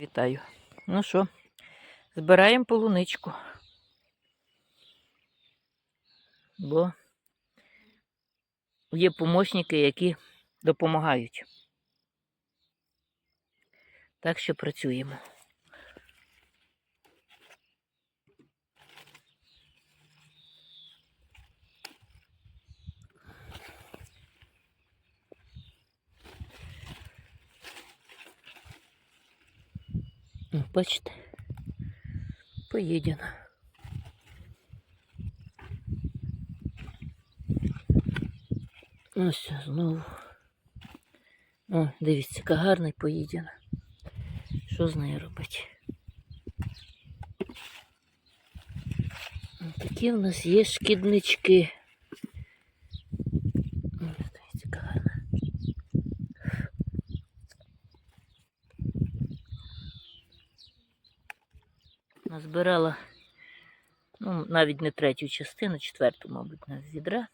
Вітаю. Ну що, збираємо полуничку. Бо є помощники, які допомагають. Так що працюємо. О, Бачите, поїдено. Ось знову. О, дивіться, яка гарна поїдена. Що з нею робити? Такі в нас є шкіднички. Ось, Дивіться, яка гарна. Назбирала ну, навіть не третю частину, четверту, мабуть, на відра.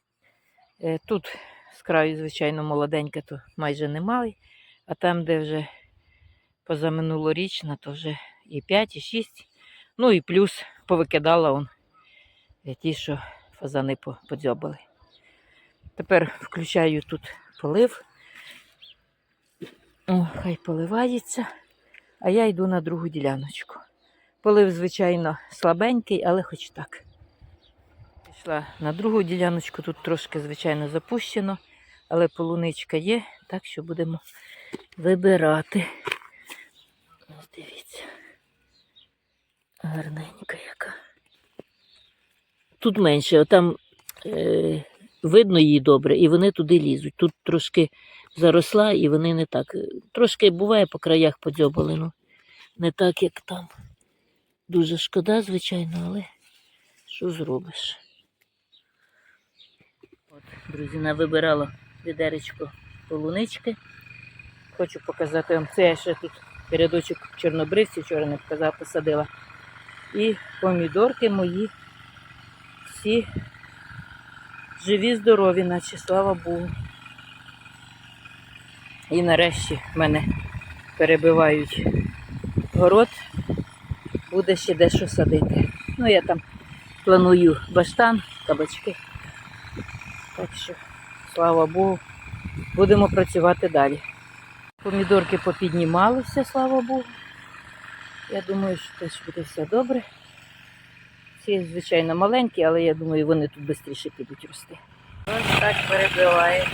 Е, Тут з краю, звичайно, молоденька, то майже немає. А там, де вже позаминулорічна, то вже і 5, і 6. Ну і плюс повикидала он е, ті, що фазани подзьобали. Тепер включаю тут полив. О, хай поливається. А я йду на другу діляночку. Полив, звичайно, слабенький, але хоч так. Пішла на другу діляночку, тут трошки, звичайно, запущено, але полуничка є, так що будемо вибирати. Ось дивіться. Гарненька яка. Тут менше, отам е, видно її добре, і вони туди лізуть. Тут трошки заросла, і вони не так. Трошки буває по краях подзьобали, ну не так, як там. Дуже шкода, звичайно, але що зробиш? От, друзі, навибирала відеречко полунички. Хочу показати вам це. Я ще тут рядочок чорнобривців вчора не показала, посадила. І помідорки мої всі живі, здорові, наче слава Богу. І нарешті мене перебивають город буде ще дещо садити. Ну, я там планую баштан, кабачки. Так що, слава Богу, будемо працювати далі. Помідорки попіднімалися, слава Богу. Я думаю, що теж буде все добре. Ці, звичайно, маленькі, але я думаю, вони тут швидше підуть рости. Ось так перебиває.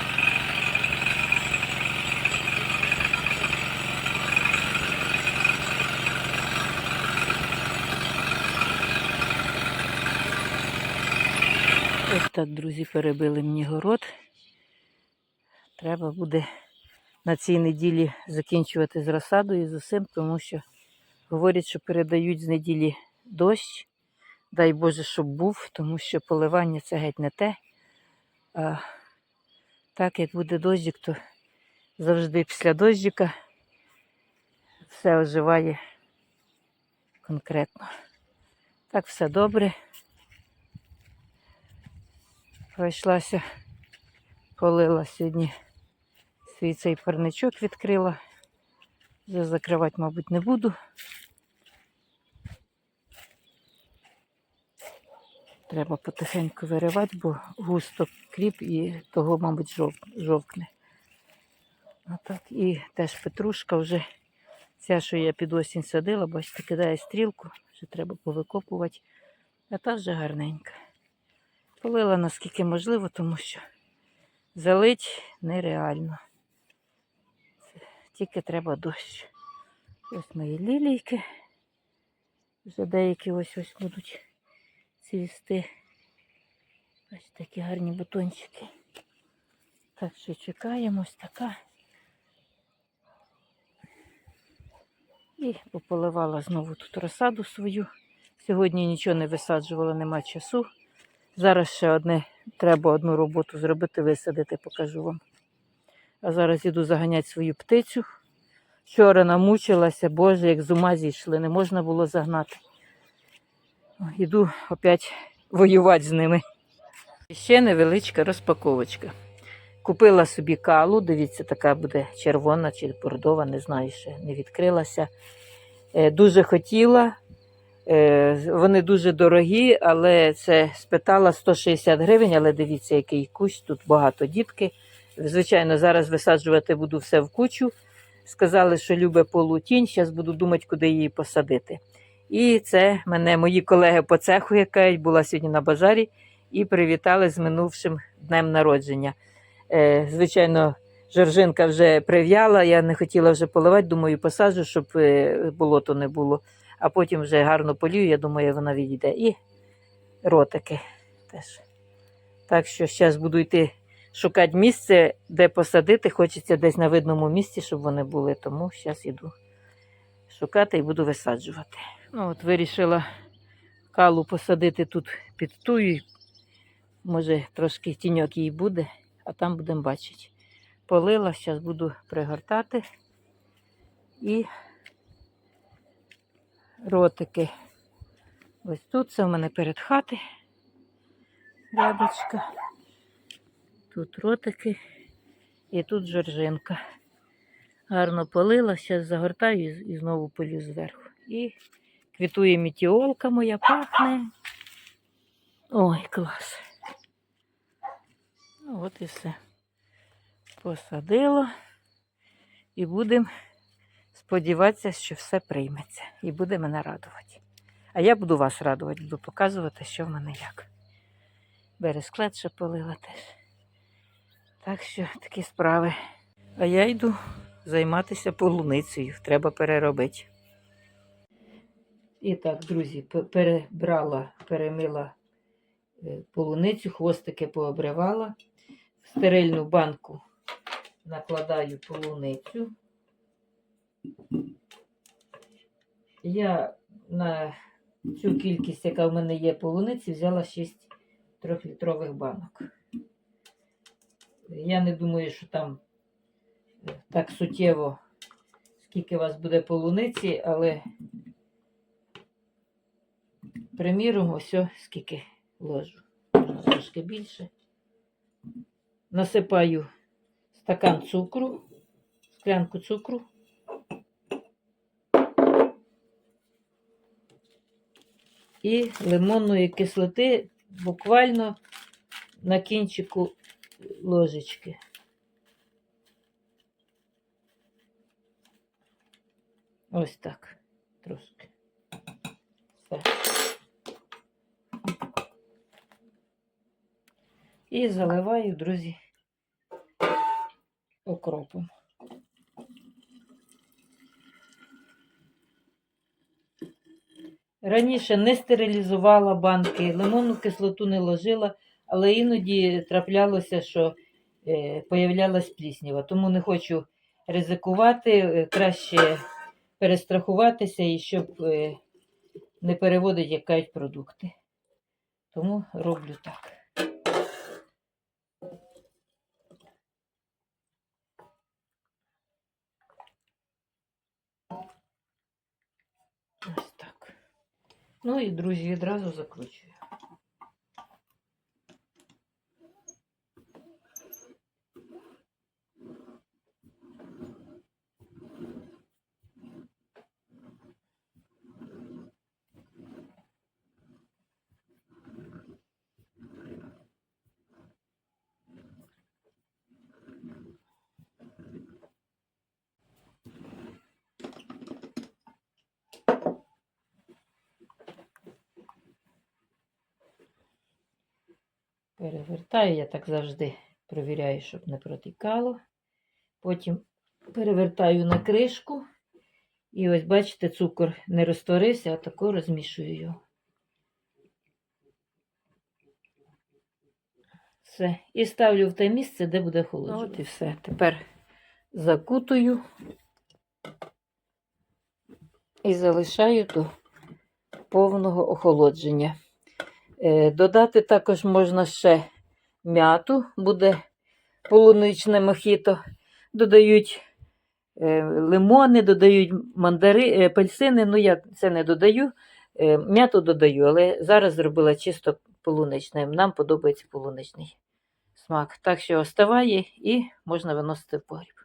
Ось так, друзі, перебили мені город. Треба буде на цій неділі закінчувати з розсадою з усім, тому що говорять, що передають з неділі дощ. Дай Боже, щоб був, тому що поливання це геть не те. А так як буде дощик, то завжди після дощика все оживає конкретно. Так, все добре. Пройшлася, полила сьогодні свій цей парничок відкрила. Закривати, мабуть, не буду. Треба потихеньку виривати, бо густо кріп і того, мабуть, жов... жовкне. Отак. І теж петрушка вже ця, що я під осінь садила, бачите, кидає стрілку, вже треба повикопувати. А та вже гарненька. Полила наскільки можливо, тому що залить нереально. Тільки треба дощ. Ось мої лілійки. Вже деякі ось ось будуть цвісти. Ось такі гарні бутончики. Так що чекаємо ось така. І пополивала знову тут розсаду свою. Сьогодні нічого не висаджувала, нема часу. Зараз ще одне, треба одну роботу зробити, висадити, покажу вам. А зараз іду заганяти свою птицю. Вчора намучилася, боже, як з ума зійшли, не можна було загнати. О, Іду опять воювати з ними. Ще невеличка розпаковочка. Купила собі калу, дивіться, така буде червона чи бордова, не знаю ще, не відкрилася. Е, Дуже хотіла. Е, Вони дуже дорогі, але це спитала 160 гривень, але дивіться, який кущ, тут багато дітки. Звичайно, зараз висаджувати буду все в кучу. Сказали, що любить полутінь, зараз буду думати, куди її посадити. І це мене мої колеги по цеху, яка була сьогодні на базарі, і привітали з минувшим днем народження. Е, Звичайно, жоржинка вже прив'яла, я не хотіла вже поливати, думаю, посаджу, щоб е, болото не було. А потім вже гарно полію, я думаю, вона відійде. І ротики теж. Так що зараз буду йти шукати місце, де посадити. Хочеться десь на видному місці, щоб вони були. Тому зараз йду шукати і буду висаджувати. Ну, от вирішила калу посадити тут під тую. Може, трошки тіньок їй буде, а там будемо бачити. Полила, зараз буду пригортати і ротики. Ось тут це в мене перед хати рядочка. Тут ротики і тут жоржинка. Гарно полила, зараз загортаю і, знову полю зверху. І квітує мітіолка моя, пахне. Ой, клас. Ну, от і все. Посадила. І будемо сподіватися, що все прийметься. І буде мене радувати. А я буду вас радувати, буду показувати, що в мене як. Бересклет ще полила теж. Так що такі справи. А я йду займатися полуницею. Треба переробити. І так, друзі, перебрала, перемила е, полуницю, хвостики пообривала. В стерильну банку накладаю полуницю. Я на цю кількість, яка в мене є полуниці, взяла 6 трьохлітрових банок. Я не думаю, що там е, так суттєво, скільки у вас буде полуниці, але, приміром, ось скільки ложу. Можна трошки більше. Насипаю стакан цукру, склянку цукру. І лимонної кислоти буквально на кінчику ложечки. Ось так. Трошки. Все. І заливаю, друзі, окропом. Раніше не стерилізувала банки, лимонну кислоту не ложила, але іноді траплялося, що е, появлялась пліснява. Тому не хочу ризикувати, е, краще перестрахуватися і щоб е, не переводити як кажуть, продукти. Тому роблю так. Ось так. Ну і, друзі, відразу закручую. Перевертаю, я так завжди провіряю, щоб не протікало. Потім перевертаю на кришку. І ось, бачите, цукор не розтворився, а тако розмішую його. Все. І ставлю в те місце, де буде холодно. От і все. Тепер закутую і залишаю до повного охолодження. Е, Додати також можна ще м'яту, буде полуничне мохіто. Додають е, лимони, додають мандари, е, апельсини. Ну, я це не додаю. М'яту додаю, але зараз зробила чисто полуничне. Нам подобається полуничний смак. Так що оставає і можна виносити в погріб.